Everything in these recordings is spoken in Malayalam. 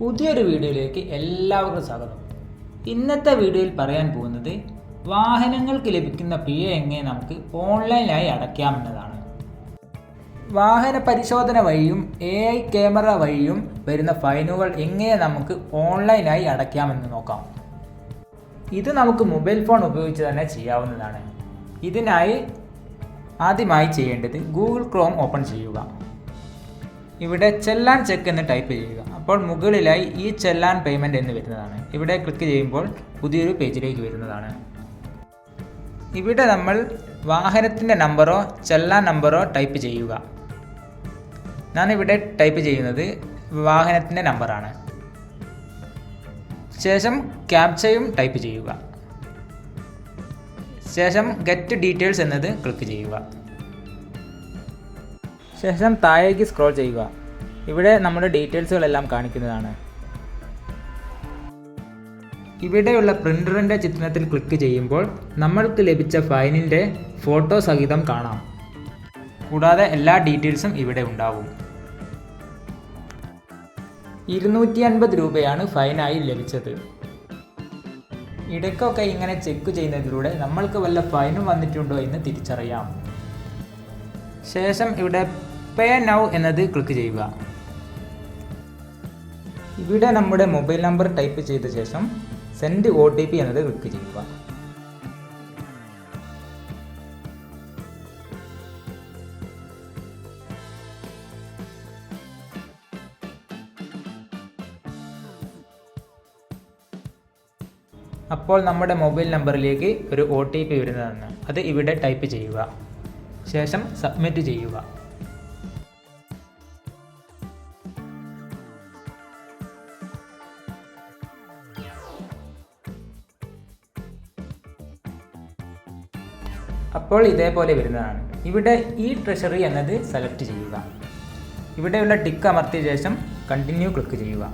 പുതിയൊരു വീഡിയോയിലേക്ക് എല്ലാവർക്കും സ്വാഗതം. ഇന്നത്തെ വീഡിയോയിൽ പറയാൻ പോകുന്നത് വാഹനങ്ങൾക്ക് ലഭിക്കുന്ന പിഴ എങ്ങനെ നമുക്ക് ഓൺലൈനായി അടയ്ക്കാമെന്നതാണ് വാഹന പരിശോധന വഴിയും എ ഐ ക്യാമറ വഴിയും വരുന്ന ഫൈനുകൾ എങ്ങനെ നമുക്ക് ഓൺലൈനായി അടയ്ക്കാമെന്ന് നോക്കാം. ഇത് നമുക്ക് മൊബൈൽ ഫോൺ ഉപയോഗിച്ച് തന്നെ ചെയ്യാവുന്നതാണ്. ഇതിനായി ആദ്യമായി ചെയ്യേണ്ടത് ഗൂഗിൾ ക്രോം ഓപ്പൺ ചെയ്യുക. ഇവിടെ ചെല്ലാൻ ചെക്ക് എന്ന് ടൈപ്പ് ചെയ്യുക. അപ്പോൾ മുകളിലായി ഈ ചെല്ലാൻ പേയ്മെന്റ് എന്ന് വരുന്നതാണ്. ഇവിടെ ക്ലിക്ക് ചെയ്യുമ്പോൾ പുതിയൊരു പേജിലേക്ക് വരുന്നതാണ്. ഇവിടെ നമ്മൾ വാഹനത്തിന്റെ നമ്പറോ ചെല്ലാൻ നമ്പറോ ടൈപ്പ് ചെയ്യുക. ഞാനിവിടെ ടൈപ്പ് ചെയ്യുന്നത് വാഹനത്തിന്റെ നമ്പറാണ് ശേഷം ക്യാപ്ചയും ടൈപ്പ് ചെയ്യുക. ശേഷം ഗെറ്റ് ഡീറ്റെയിൽസ് എന്നത് ക്ലിക്ക് ചെയ്യുക. ശേഷം താഴേക്ക് സ്ക്രോൾ ചെയ്യുക. ഇവിടെ നമ്മുടെ ഡീറ്റെയിൽസുകളെല്ലാം കാണിക്കുന്നതാണ്. ഇവിടെയുള്ള പ്രിന്ററിന്റെ ചിത്രത്തിൽ ക്ലിക്ക് ചെയ്യുമ്പോൾ നമ്മൾക്ക് ലഭിച്ച ഫൈനിന്റെ ഫോട്ടോ സഹിതം കാണാം. കൂടാതെ എല്ലാ ഡീറ്റെയിൽസും ഇവിടെ ഉണ്ടാവും. ഇരുന്നൂറ്റി അൻപത് രൂപയാണ് ഫൈനായി ലഭിച്ചത്. ഇടയ്ക്കൊക്കെ ഇങ്ങനെ ചെക്ക് ചെയ്യുന്നതിലൂടെ നമ്മൾക്ക് വല്ല ഫൈനും വന്നിട്ടുണ്ടോ എന്ന് തിരിച്ചറിയാം. ശേഷം ഇവിടെ പേ നൗ എന്നത് ക്ലിക്ക് ചെയ്യുക. ഇവിടെ നമ്മുടെ മൊബൈൽ നമ്പർ ടൈപ്പ് ചെയ്ത ശേഷം സെൻഡ് ഒ ടി പി എന്നത് ക്ലിക്ക് ചെയ്യുക. അപ്പോൾ നമ്മുടെ മൊബൈൽ നമ്പറിലേക്ക് ഒരു ഒ ടി പി വരുന്നതാണ്. അത് ഇവിടെ ടൈപ്പ് ചെയ്യുക. ശേഷം സബ്മിറ്റ് ചെയ്യുക. അപ്പോൾ ഇതേപോലെ വരുന്നതാണ്. ഇവിടെ ഈ ട്രഷറി എന്നത് സെലക്ട് ചെയ്യുക. ഇവിടെയുള്ള ടിക്ക് അമർത്തിയ ശേഷം കണ്ടിന്യൂ ക്ലിക്ക് ചെയ്യുക.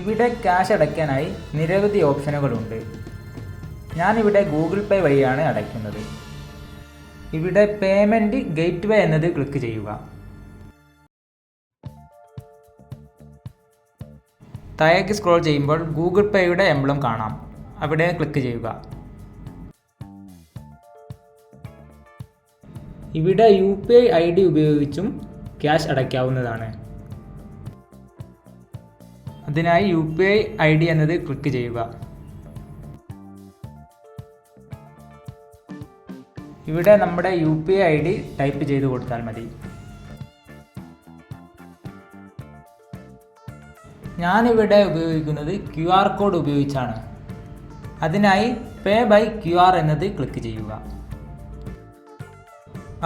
ഇവിടെ ക്യാഷ് അടയ്ക്കാനായി നിരവധി ഓപ്ഷനുകളുണ്ട് ഞാനിവിടെ ഗൂഗിൾ പേ വഴിയാണ് അടയ്ക്കുന്നത്. ഇവിടെ പേയ്മെന്റ് ഗേറ്റ് വേ എന്നത് ക്ലിക്ക് ചെയ്യുക. താഴേക്ക് സ്ക്രോൾ ചെയ്യുമ്പോൾ ഗൂഗിൾ പേയുടെ എംബ്ലം കാണാം. അവിടെ ക്ലിക്ക് ചെയ്യുക. ഇവിടെ U P I I D ഉപയോഗിച്ചും ക്യാഷ് അടയ്ക്കാവുന്നതാണ്. അതിനായി U P I I D എന്നത് ക്ലിക്ക് ചെയ്യുക. ഇവിടെ നമ്മുടെ U P I D type ചെയ്ത് കൊടുത്താൽ മതി. ഞാനിവിടെ ഉപയോഗിക്കുന്നത് ക്യു ആർ കോഡ് ഉപയോഗിച്ചാണ്. അതിനായി പേ ബൈ ക്യു ആർ എന്നത് ക്ലിക്ക് ചെയ്യുക.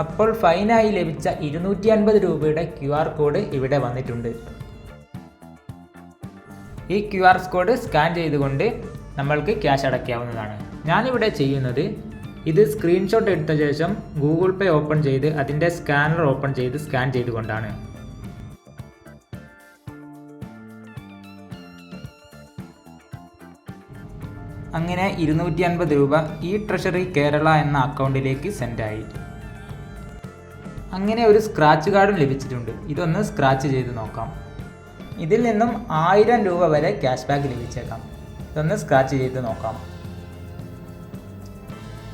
അപ്പോൾ ഫൈനായി ലഭിച്ച ഇരുന്നൂറ്റി അൻപത് രൂപയുടെ ക്യു ആർ കോഡ് ഇവിടെ വന്നിട്ടുണ്ട്. ഈ ക്യു ആർ കോഡ് സ്കാൻ ചെയ്തുകൊണ്ട് നമ്മൾക്ക് ക്യാഷ് അടയ്ക്കാവുന്നതാണ്. ഞാനിവിടെ ചെയ്യുന്നത് ഇത് സ്ക്രീൻഷോട്ട് എടുത്ത ശേഷം ഗൂഗിൾ പേ ഓപ്പൺ ചെയ്ത് അതിന്റെ സ്കാനർ ഓപ്പൺ ചെയ്ത് സ്കാൻ ചെയ്തുകൊണ്ടാണ്. അങ്ങനെ ഇരുന്നൂറ്റി അൻപത് രൂപ ഈ ട്രഷറി കേരള എന്ന അക്കൗണ്ടിലേക്ക് സെൻഡായി അങ്ങനെ ഒരു സ്ക്രാച്ച് കാർഡും ലഭിച്ചിട്ടുണ്ട്. ഇതൊന്ന് സ്ക്രാച്ച് ചെയ്ത് നോക്കാം. ഇതിൽ നിന്നും ആയിരം രൂപ വരെ ക്യാഷ് ബാക്ക് ലഭിച്ചേക്കാം. ഇതൊന്ന് സ്ക്രാച്ച് ചെയ്ത് നോക്കാം.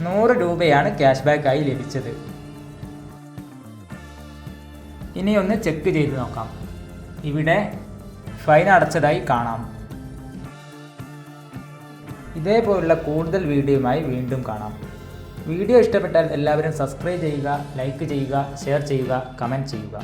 നൂറ് രൂപയാണ് ക്യാഷ് ബാക്കായി ലഭിച്ചത്. ഇനി ഒന്ന് ചെക്ക് ചെയ്ത് നോക്കാം. ഇവിടെ ഫൈൻ അടച്ചതായി കാണാം. ഇതേപോലുള്ള കൂടുതൽ വീഡിയോയുമായി വീണ്ടും കാണാം. വീഡിയോ ഇഷ്ടപ്പെട്ടാൽ എല്ലാവരും സബ്സ്ക്രൈബ് ചെയ്യുക ലൈക്ക് ചെയ്യുക ഷെയർ ചെയ്യുക കമന്റ് ചെയ്യുക.